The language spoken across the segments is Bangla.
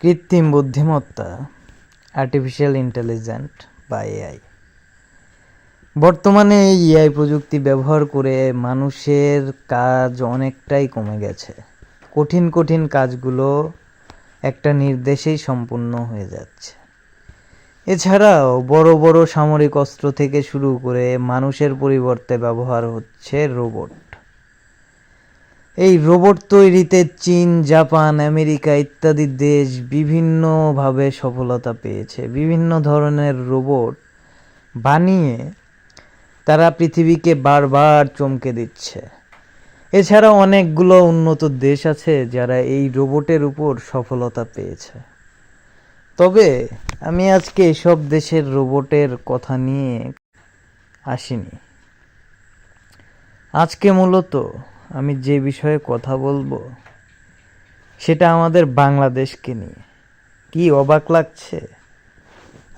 কৃত্রিম বুদ্ধিমত্তা আর্টিফিশিয়াল ইন্টেলিজেন্ট বা এআই বর্তমানে এই এআই প্রযুক্তি ব্যবহার করে মানুষের কাজ অনেকটাই কমে গেছে। কঠিন কঠিন কাজগুলো একটা নির্দেশেই সম্পূর্ণ হয়ে যাচ্ছে। এছাড়াও বড় বড় সামরিক অস্ত্র থেকে শুরু করে মানুষের পরিবর্তে ব্যবহার হচ্ছে রোবট। এই রোবট তৈরিতে চীন, জাপান, আমেরিকা ইত্যাদি দেশ বিভিন্নভাবে সফলতা পেয়েছে। বিভিন্ন ধরনের রোবট বানিয়ে তারা পৃথিবীকে বারবার চমকে দিচ্ছে। এছাড়া অনেকগুলো উন্নত দেশ আছে যারা এই রোবটের উপর সফলতা পেয়েছে। তবে আমি আজকে এসব দেশের রোবটের কথা নিয়ে আসিনি। আজকে মূলত আমি যে বিষয়ে কথা বলব, সেটা আমাদের বাংলাদেশকে নিয়ে। কি অবাক লাগছে?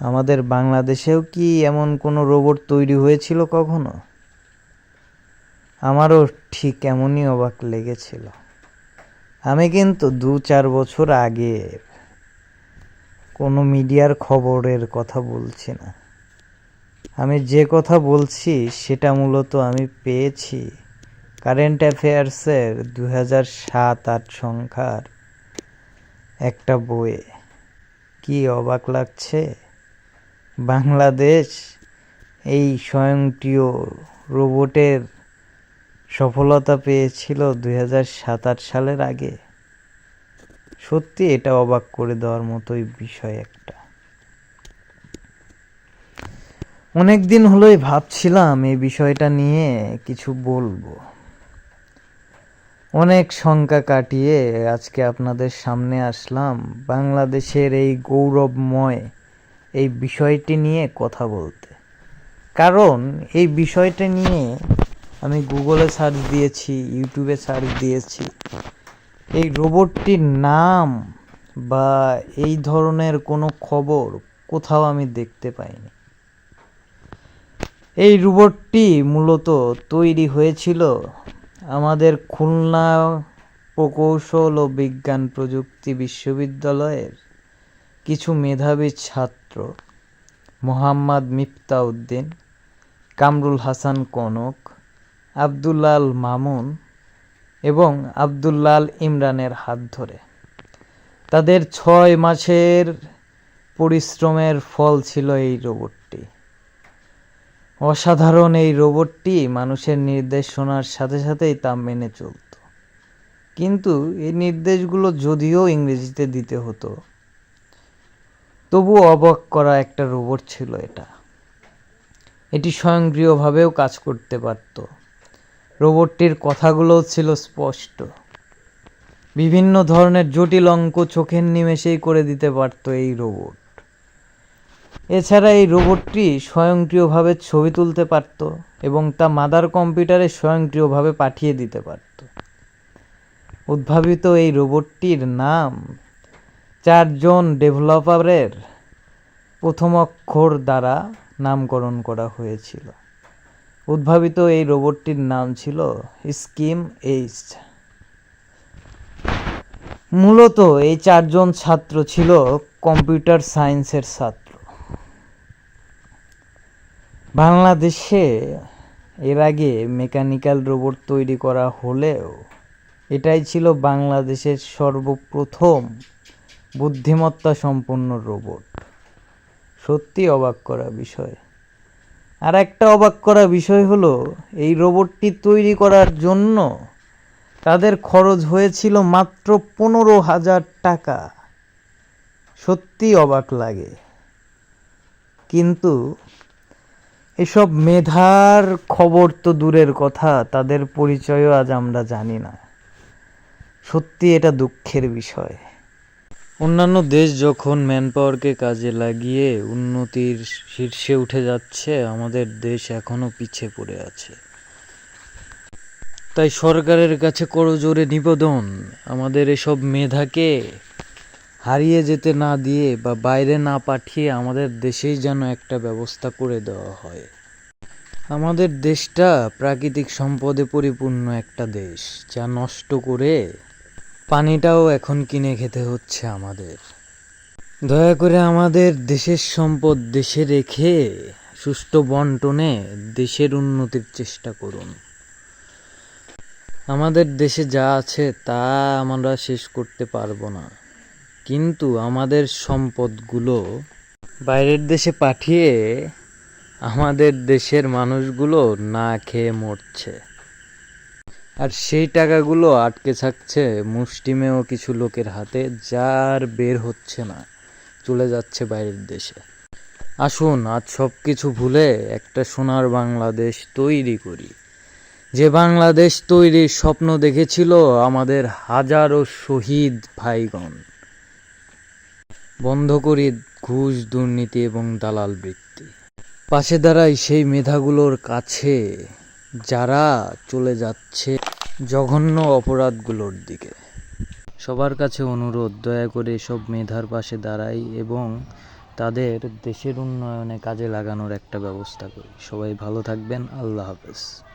আমাদের বাংলাদেশেও কি এমন কোনো রোবট তৈরি হয়েছিল কখনো? আমারও ঠিক এমনই অবাক লেগেছিল। আমি কিন্তু দু চার বছর আগে কোনো মিডিয়ার খবরের কথা বলছি না। আমি যে কথা বলছি, সেটা মূলত আমি পেয়েছি। কারেন্ট অ্যাফেয়ার্সের দু হাজার সাত আট সংখ্যার একটা বইয়ে কি অবাক লাগছে? বাংলাদেশ এই স্বয়ংক্রিয় রোবটের সফলতা পেয়েছিল দুই হাজার সাত আট সালের আগে। সত্যি এটা অবাক করে দেওয়ার মতোই বিষয় একটা। অনেক দিন হলোই ভাবছিলাম এই বিষয়টা নিয়ে কিছু বলব। অনেক শঙ্কা কাটিয়ে আজকে আপনাদের সামনে আসলাম বাংলাদেশের এই গৌরবময় এই বিষয়টি নিয়ে কথা বলতে। কারণ এই বিষয়টা নিয়ে আমি গুগলে সার্চ দিয়েছি, ইউটিউবে সার্চ দিয়েছি। এই রোবটটির নাম বা এই ধরনের কোনো খবর কোথাও আমি দেখতে পাইনি। এই রোবটটি মূলত তৈরি হয়েছিল আমাদের খুলনা প্রকৌশল ও বিজ্ঞান প্রযুক্তি বিশ্ববিদ্যালয়ের কিছু মেধাবী ছাত্র, মোহাম্মদ মিফতাউদ্দিন, কামরুল হাসান কনক, আবদুল্লাল মামুন এবং আবদুল্লাল ইমরানের হাত ধরে। তাদের ছয় মাসের পরিশ্রমের ফল ছিল এই রোবটটি অসাধারণ এই রোবটটি মানুষের নির্দেশ শোনার সাথে সাথেই তা মেনে চলত। কিন্তু এই নির্দেশগুলো যদিও ইংরেজিতে দিতে হতো তবু অবাক করা একটা রোবট ছিল এটা। এটি স্বয়ংক্রিয়ভাবেও কাজ করতে পারত। রোবটটির কথাগুলোও ছিল স্পষ্ট। বিভিন্ন ধরনের জটিল অঙ্ক চোখের নিমেষেই করে দিতে পারত এই রোবট। এছাড়া এই রোবটটি স্বয়ংক্রিয়ভাবে ছবি তুলতে পারত এবং তা মাদার কম্পিউটারে স্বয়ংক্রিয়ভাবে পাঠিয়ে দিতে পারত। উদ্ভাবিত এই রোবটটির নাম চারজন ডেভেলপারের প্রথম অক্ষর দ্বারা নামকরণ করা হয়েছিল। উদ্ভাবিত এই রোবটটির নাম ছিল স্কিম এইচ। মূলত এই চারজন ছাত্র ছিল কম্পিউটার সায়েন্সের ছাত্র। বাংলাদেশে এর আগে মেকানিক্যাল রোবট তৈরি করা হলেও এটাই ছিল বাংলাদেশের সর্বপ্রথম বুদ্ধিমত্তা সম্পন্ন রোবট। সত্যি অবাক করা বিষয়। আর একটা অবাক করা বিষয় হলো, এই রোবটটি তৈরি করার জন্য তাদের খরচ হয়েছিল মাত্র পনেরো হাজার টাকা। সত্যি অবাক লাগে। কিন্তু এসব মেধার খবর তো দূরের কথা, তাদের পরিচয়ও আজ আমরা জানি না। সত্যি এটা দুঃখের বিষয়। অন্যান্য দেশ যখন ম্যান পাওয়ারকে কাজে লাগিয়ে উন্নতির শীর্ষে উঠে যাচ্ছে, আমাদের দেশ এখনও পিছিয়ে পড়ে আছে। তাই সরকারের কাছে করজোরে নিবেদন, আমাদের এসব মেধাকে হারিয়ে যেতে না দিয়ে বা বাইরে না পাঠিয়ে আমাদের দেশেই যেন একটা ব্যবস্থা করে দেওয়া হয়। আমাদের দেশটা প্রাকৃতিক সম্পদে পরিপূর্ণ একটা দেশ, যা নষ্ট করে পানিটাও এখন কিনে খেতে হচ্ছে আমাদের। দয়া করে আমাদের দেশের সম্পদ দেশে রেখে সুষ্ঠু বন্টনে দেশের উন্নতির চেষ্টা করুন। আমাদের দেশে যা আছে তা আমরা শেষ করতে পারব না। কিন্তু আমাদের সম্পদগুলো বাইরের দেশে পাঠিয়ে আমাদের দেশের মানুষগুলো না খেয়ে মরছে। আর সেই টাকাগুলো আটকে থাকছে মুষ্টিমেয় কিছু লোকের হাতে, যার বের হচ্ছে না, চলে যাচ্ছে বাইরের দেশে। আসুন, আজ সব কিছু ভুলে একটা সোনার বাংলাদেশ তৈরি করি। যে বাংলাদেশ তৈরির স্বপ্ন দেখেছিল আমাদের হাজারো শহীদ ভাইগণ। বন্ধ করে ঘুষ, দুর্নীতি এবং দালাল বৃত্তি। পাশে দাঁড়াই সেই মেধাগুলোর কাছে যারা চলে যাচ্ছে জঘন্য অপরাধগুলোর দিকে। সবার কাছে অনুরোধ, দয়া করে সব মেধার পাশে দাঁড়াই এবং তাদের দেশের উন্নয়নে কাজে লাগানোর একটা ব্যবস্থা করি। সবাই ভালো থাকবেন, আল্লাহ হাফেজ।